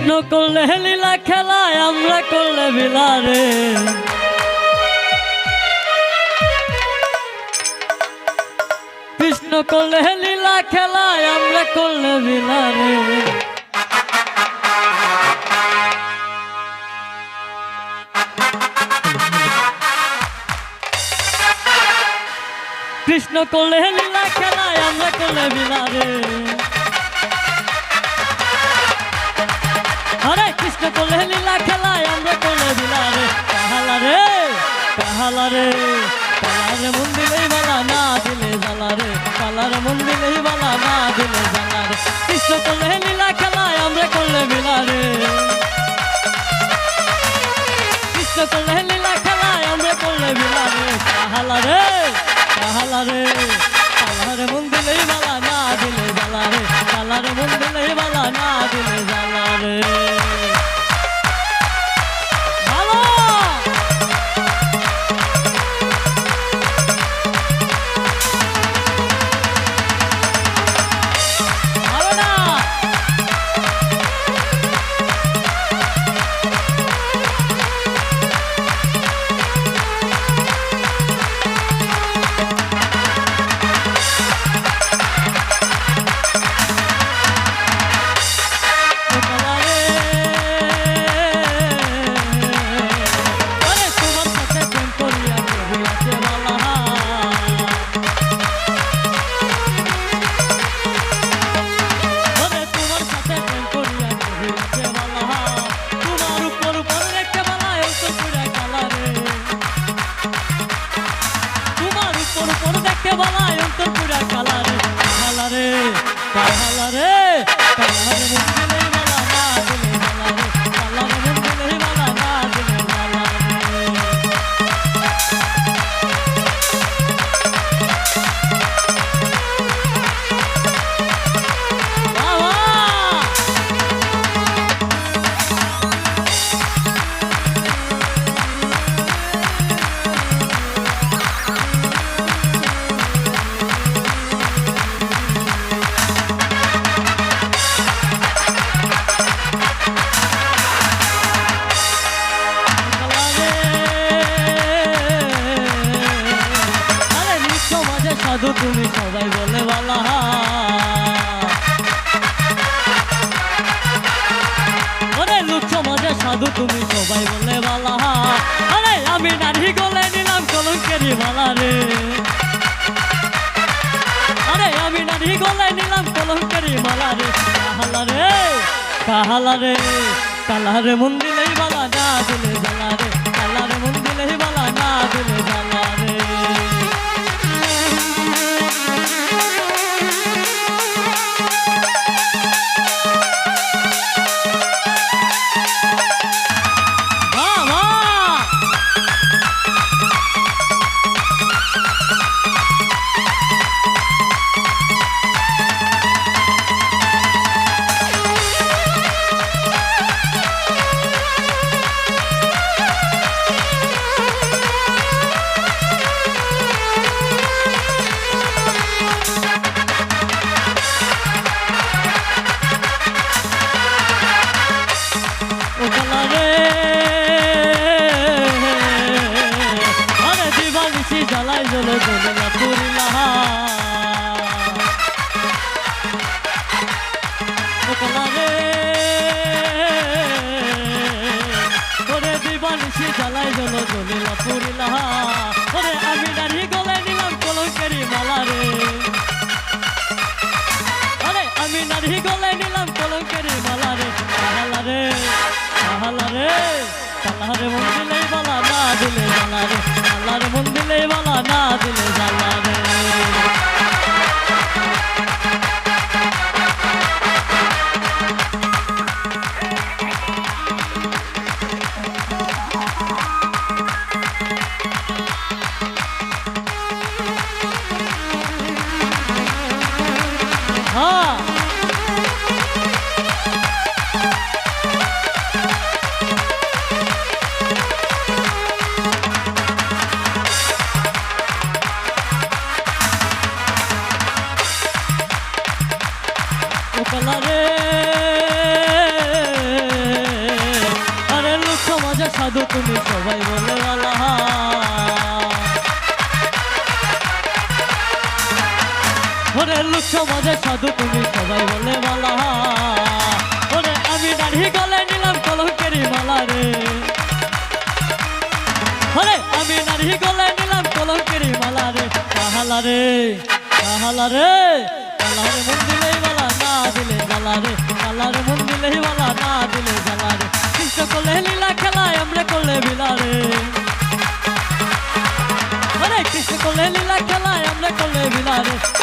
কৃষ্ণ করলে লীলা খেলায় আমরা করলে বিলারে। কৃষ্ণ করলে লীলা খেলায় আমরা করলে বিলারে। কৃষ্ণ করলে লীলা খেলায় আমরা করলে বিলারে। আরে কৃষ্ণ করলে লীলা খেলায় আমরা করলে বিলারে কাহালা রে কাহালা রে কালারে মন দিলেই বালা না দিলে জ্বালা রে। কালারে মন দিলেই বালা না দিলে জ্বালা রে। কৃষ্ণ করলে লীলা খেলায় আমরা করলে বিলারে কৃষ্ণ করলে লীলা খেলায় আমরা করলে বিলারে কাহালা রে Давала মাঝে সাধু তুমি সবাই বলে বলা। মাঝে সাধু তুমি সবাই বলে বলা। আরে আমি নারী গলে নিলাম কলঙ্কেরি মালা রে। আরে আমি নারী গলে নিলাম কলঙ্কেরি মালা রে। কাহালা রে কাহালা রে, কালারে বালা না দিলে জ্বালা রে। কালারে মন দিলেই বালা না দিলে জ্বালা ও কালা রে ওরে দিবানিসি জ্বালাই জল জ্বলে পুরিলা। ওরে আমি পালা আরে লোক সমাজে সাধু, তুমি সবাই বলে আল্লাহ। ওরে লোক সমাজে সাধু, তুমি সবাই বলে বালা ওরে আমি দাড়ি গলে নিলাম কলঙ্কেরি মালা রে। ওরে আমি দাড়ি গলে নিলাম কলঙ্কেরি মালা রে। কাহালা রে কাহালা রে, কাহালা মন্দিরে দিলে জ্বালা রে জ্বালার মন দিলে বালা না দিলে জ্বালা রে কৃষ্ণ করলে লীলা খেলায় আমরা করলে বিলা রে কৃষ্ণ করলে লীলা খেলায় আমরা করলে বিলা রে